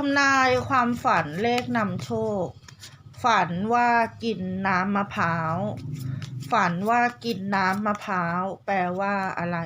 ทำนายความฝันเลขนำโชค ฝันว่ากินน้ำมะพร้าว ฝันว่ากินน้ำมะพร้าว แปลว่าอะไร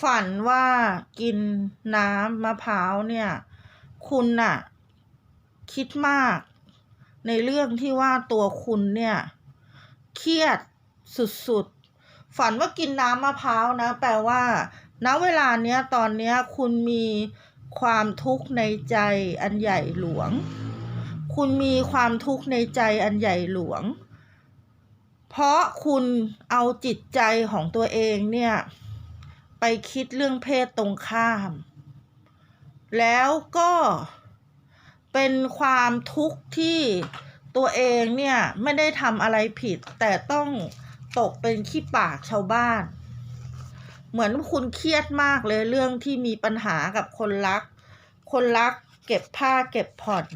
ฝันว่ากินน้ำมะพร้าวเนี่ย คุณน่ะ คิดมาก ในเรื่องที่ว่าตัวคุณเนี่ย เครียดสุดๆ ฝันว่ากินน้ำมะพร้าวนะ แปลว่าณเวลาเนี้ยตอนเนี้ยคุณมีความทุกข์ในใจอันใหญ่หลวง คุณมีความทุกข์ในใจอันใหญ่หลวง เพราะคุณเอาจิตใจของตัวเองเนี่ย ไปคิดเรื่องเพศตรงข้าม แล้วก็เป็นความทุกข์ที่ตัวเองเนี่ย ไม่ได้ทำอะไรผิด แต่ต้องตกเป็นขี้ปากชาวบ้าน เหมือนคุณเครียดมากเลยเรื่องที่มีปัญหากับคนรัก คนรักเก็บผ้าเก็บผ่อน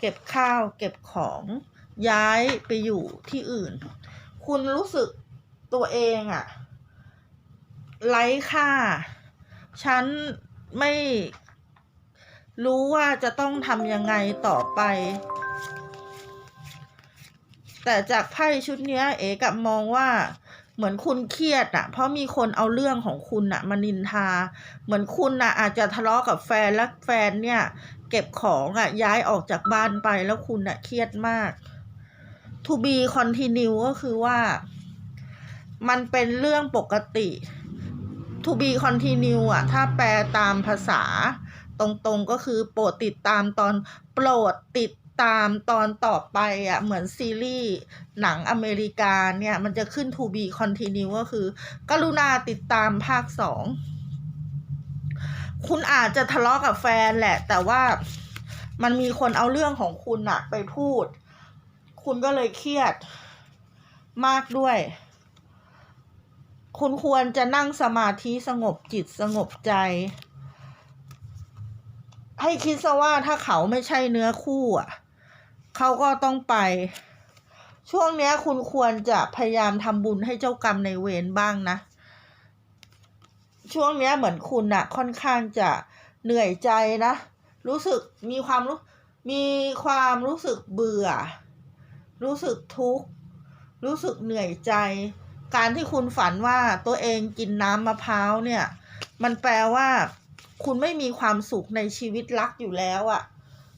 เก็บข้าวเก็บของย้ายไปอยู่ที่อื่น คุณรู้สึกตัวเองอะ ไร้ค่า ฉันไม่รู้ว่าจะต้องทำยังไงต่อไป แต่จากไพ่ชุดนี้เอ๋กับมองว่าเหมือนคุณเครียดอะเพราะมีคนเอาเรื่องของคุณอะมานินทา เหมือนคุณอะอาจจะทะเลาะกับแฟนแล้วแฟนเนี่ย เก็บของอะย้ายออกจากบ้านไปแล้วคุณอะเครียดมาก to be continue ก็คือว่า มันเป็นเรื่องปกติ to be continue อะถ้าแปลตามภาษา ตรงๆก็คือโปรดติดตามตอนโปรดติดตามตอนต่อไปอะเหมือนซีรีส์หนังอเมริกาเนี่ย มันจะขึ้น to be continue ก็คือ กรุณาติดตามภาคสองคุณอาจจะทะเลาะกับแฟนแหละ แต่ว่ามันมีคนเอาเรื่องของคุณอะไปพูด คุณก็เลยเครียดมากด้วย คุณควรจะนั่งสมาธิสงบจิตสงบใจ ให้คิดซะว่าถ้าเขาไม่ใช่เนื้อคู่อะ เขาก็ต้องไป ช่วงนี้คุณควรจะพยายามทำบุญให้เจ้ากรรมในเวรบ้างนะ ช่วงนี้เหมือนคุณอะค่อนข้างจะเหนื่อยใจนะ รู้สึกมีความรู้มีความรู้สึกเบื่อ รู้สึกทุกข์ รู้สึกเหนื่อยใจ การที่คุณฝันว่าตัวเองกินน้ำมะพร้าวเนี่ย มันแปลว่าคุณไม่มีความสุขในชีวิตรักอยู่แล้วอะ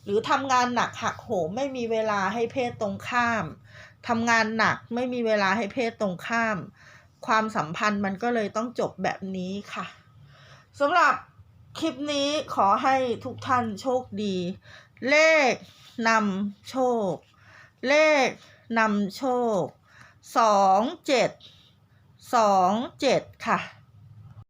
หรือทำงานหนักหักโหมไม่มีเวลาให้เพศตรงข้ามทำงานหนักไม่มีเวลาให้เพศตรงข้าม ความสัมพันธ์มันก็เลยต้องจบแบบนี้ค่ะสำหรับคลิปนี้ขอให้ทุกท่านโชคดี เลขนำโชค เลขนำโชคสองเจ็ด สองเจ็ดค่ะ